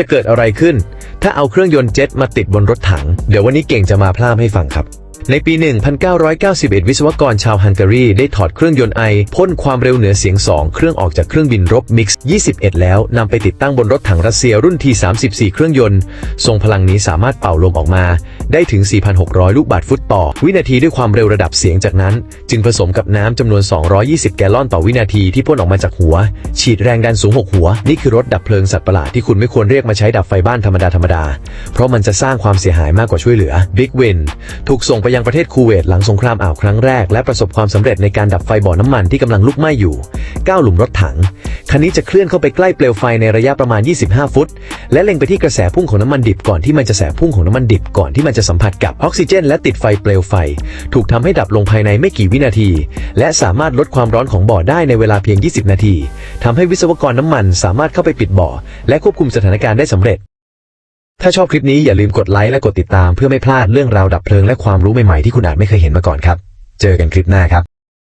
จะเกิดอะไรขึ้น ถ้าเอาเครื่องยนต์เจ็ตมาติดบนรถถัง เดี๋ยววันนี้เก่งจะมาพล่ามให้ฟังครับ ในปี 1991 วิศวกรชาวฮังการีได้ถอดเครื่องยนต์ไอพ่นความเร็วเหนือเสียง 2 เครื่องออกจากเครื่องบินรบมิกซ์21 แล้วนำไปติดตั้งบนรถถังรัสเซียรุ่น T34 เครื่องยนต์ ทรงพลังนี้สามารถเป่าลมออกมา ได้ถึง 4,600 ลูกบาศก์ฟุตต่อ วินาทีด้วยความเร็วระดับเสียงจากนั้น จึงผสมกับน้ำจำนวน 220 แกลลอนต่อวินาทีที่พ่นออกมาจากหัว ฉีดแรงดันสูง 6 หัว นี่คือรถดับเพลิงสัตว์ประหลาดที่คุณไม่ควรเรียกมาใช้ดับไฟบ้านธรรมดาธรรมดาเพราะมันจะสร้างความเสียหายมากกว่าช่วยเหลือ Big Win ถูกส่งไปยังประเทศคูเวตหลังสงครามอ่าวครั้งแรก และประสบความสำเร็จในการดับไฟบ่อน้ำมันที่กำลังลุกไหม้อยู่ 9 หลุมรถถัง คันนี้จะเคลื่อนเข้าไปใกล้เปลวไฟในระยะประมาณ 25 ฟุต และเล็งไปที่กระแสพุ่งของน้ำมันดิบก่อนที่มันจะแสพุ่งของน้ำมันดิบก่อนที่มันจะสัมผัสกับออกซิเจน และติดไฟเปลวไฟ ถูกทำให้ดับลงภายในไม่กี่วินาที และสามารถลดความร้อนของบ่อได้ในเวลาเพียง 20 นาทีทำให้วิศวกรน้ำมันสามารถเข้าไปปิดบ่อ และควบคุมสถานการณ์ได้สำเร็จ ถ้าชอบคลิปนี้อย่าลืมกดไลค์และกดติดตามเพื่อไม่พลาดเรื่องราวดับเพลิงและความรู้ใหม่ๆที่คุณอาจไม่เคยเห็นมาก่อนครับ เจอกันคลิปหน้าครับ